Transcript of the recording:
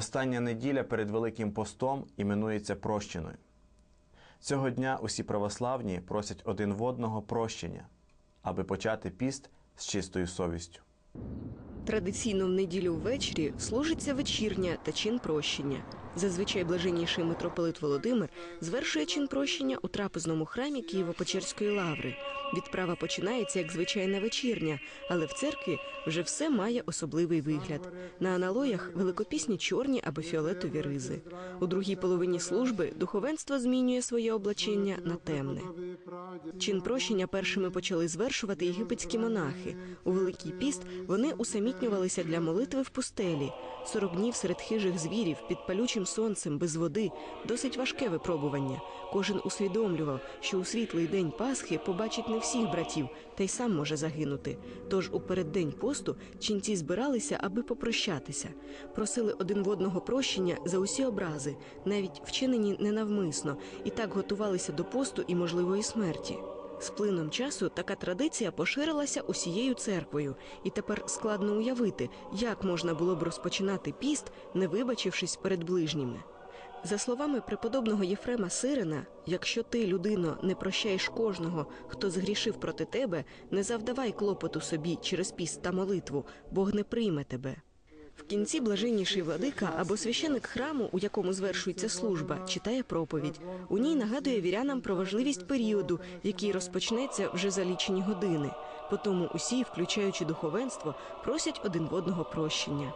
Остання неділя перед Великим постом іменується прощеною. Цього дня усі православні просять один в одного прощення, аби почати піст з чистою совістю. Традиційно в неділю ввечері служиться вечірня та чин прощення. Зазвичай блаженніший митрополит Володимир звершує чин прощення у трапезному храмі Києво-Печерської лаври. Відправа починається як звичайна вечірня, але в церкві вже все має особливий вигляд. На аналоях великопісні чорні або фіолетові ризи. У другій половині служби духовенство змінює своє облачення на темне. Чин прощення першими почали звершувати єгипетські монахи. У Великий піст вони усамітнювалися для молитви в пустелі. Сорок днів серед хижих звірів під палючим сонцем без води досить важке випробування. Кожен усвідомлював, що у світлий день Пасхи побачить не всіх братів, та й сам може загинути. Тож у переддень посту ченці збиралися, аби попрощатися. Просили один в одного прощення за усі образи, навіть вчинені ненавмисно, і так готувалися до посту і можливої смерті. З плином часу така традиція поширилася усією церквою, і тепер складно уявити, як можна було б розпочинати піст, не вибачившись перед ближніми. За словами преподобного Єфрема Сирина, якщо ти, людино, не прощаєш кожного, хто згрішив проти тебе, не завдавай клопоту собі через піст та молитву, Бог не прийме тебе. В кінці блаженніший владика або священик храму, у якому звершується служба, читає проповідь. У ній нагадує вірянам про важливість періоду, який розпочнеться вже за лічені години. Потому усі, включаючи духовенство, просять один в одного прощення.